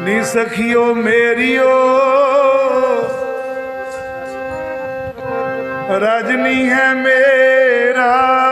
ਨੀ ਸਖਿਓ ਮੇਰੀਓ। ਰਜਨੀ ਹੈ ਮੇਰਾ।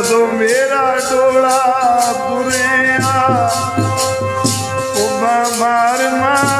ਜਦੋਂ ਮੇਰਾ ਡੋਲਾ ਪੁਰਿਆ ਉਹ ਮਾਰ ਮਾਰ